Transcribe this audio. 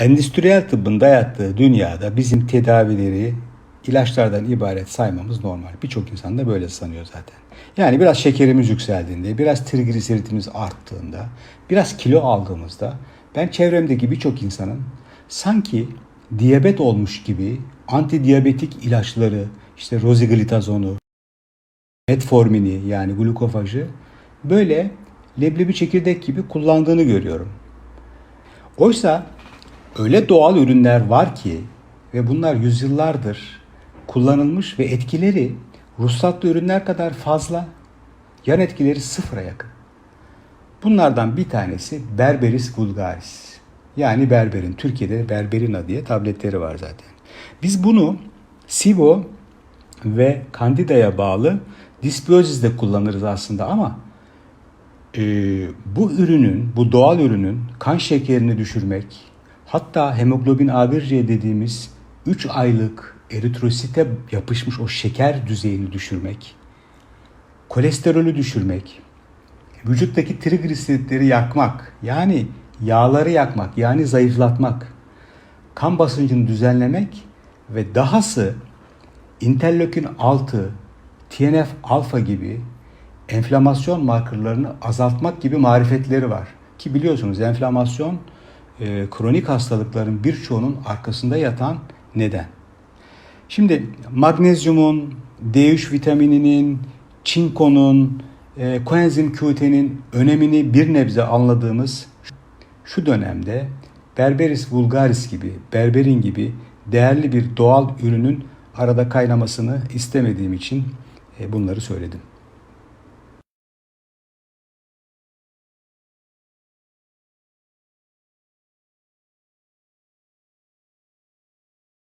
Endüstriyel tıbbın dayattığı dünyada bizim tedavileri ilaçlardan ibaret saymamız normal. Birçok insan da böyle sanıyor zaten. Yani biraz şekerimiz yükseldiğinde, biraz trigliseritimiz arttığında, biraz kilo aldığımızda ben çevremdeki birçok insanın sanki diyabet olmuş gibi antidiyabetik ilaçları, işte roziglitazonu, metformini yani glukofajı böyle leblebi çekirdek gibi kullandığını görüyorum. Oysa öyle doğal ürünler var ki ve bunlar yüzyıllardır kullanılmış ve etkileri ruhsatlı ürünler kadar fazla, yan etkileri sıfıra yakın. Bunlardan bir tanesi Berberis vulgaris. Yani berberin, Türkiye'de berberina diye tabletleri var zaten. Biz bunu SIBO ve Candida'ya bağlı disbiyozizde kullanırız aslında ama e, bu ürünün, bu doğal ürünün kan şekerini düşürmek, hatta hemoglobin A1C dediğimiz 3 aylık eritrosite yapışmış o şeker düzeyini düşürmek, kolesterolü düşürmek, vücuttaki trigliseritleri yakmak, yani yağları yakmak, yani zayıflatmak, kan basıncını düzenlemek ve dahası interleukin 6, TNF alfa gibi enflamasyon markerlarını azaltmak gibi marifetleri var. Ki biliyorsunuz enflamasyon e, kronik hastalıkların birçoğunun arkasında yatan neden. Şimdi magnezyumun, D3 vitamininin, çinkonun, e, koenzim Q10'in önemini bir nebze anladığımız şu dönemde Berberis vulgaris gibi, berberin gibi değerli bir doğal ürünün arada kaynamasını istemediğim için e, bunları söyledim.